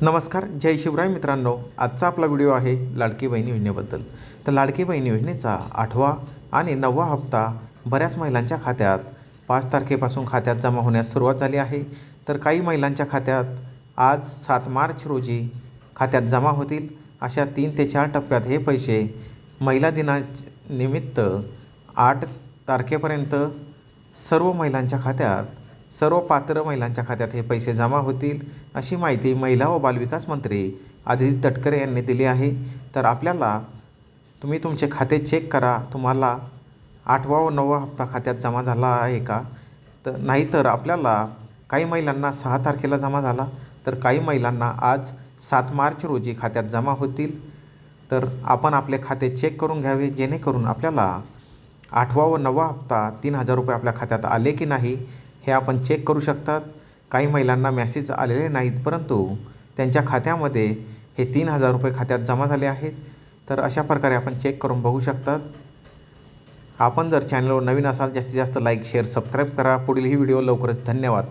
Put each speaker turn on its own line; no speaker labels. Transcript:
नमस्कार जय शिवराय मित्रांनो. आजचा आपला व्हिडिओ आहे लाडकी बहिणी योजनेबद्दल. तर लाडकी बहिणी योजनेचा आठवा आणि नववा हप्ता बऱ्याच महिलांच्या खात्यात पाच तारखेपासून खात्यात जमा होण्यास सुरुवात झाली आहे. तर काही महिलांच्या खात्यात आज सात मार्च रोजी खात्यात जमा होतील. अशा तीन ते चार टप्प्यात हे पैसे महिला दिना निमित्त आठ तारखेपर्यंत सर्व महिलांच्या खात्यात सर्व पात्र महिलांच्या खात्यात हे पैसे जमा होतील अशी माहिती महिला व बालविकास मंत्री आदिती तटकरे यांनी दिली आहे. तर आपल्याला तुम्ही तुमचे खाते चेक करा. तुम्हाला आठवा व नववा हप्ता खात्यात जमा झाला आहे का? तर नाहीतर आपल्याला काही महिलांना सहा तारखेला जमा झाला. तर काही महिलांना आज सात मार्च रोजी खात्यात जमा होतील. तर आपण आपले खाते चेक करून घ्यावे. जेणेकरून आपल्याला आठवा व नववा हप्ता तीन हजार रुपये आपल्या खात्यात आले की नाही हे आपण चेक करू शकतात. काही महिलांना मॅसेज आलेले नाहीत परंतु त्यांच्या खात्यामध्ये हे तीन हजार रुपये खात्यात जमा झाले आहेत. तर अशा प्रकारे आपण चेक करून बघू शकतात. आपण जर चॅनलवर नवीन असाल जास्तीत जास्त लाईक शेअर सबस्क्राईब करा. पुढील ही व्हिडिओ लवकरच. धन्यवाद.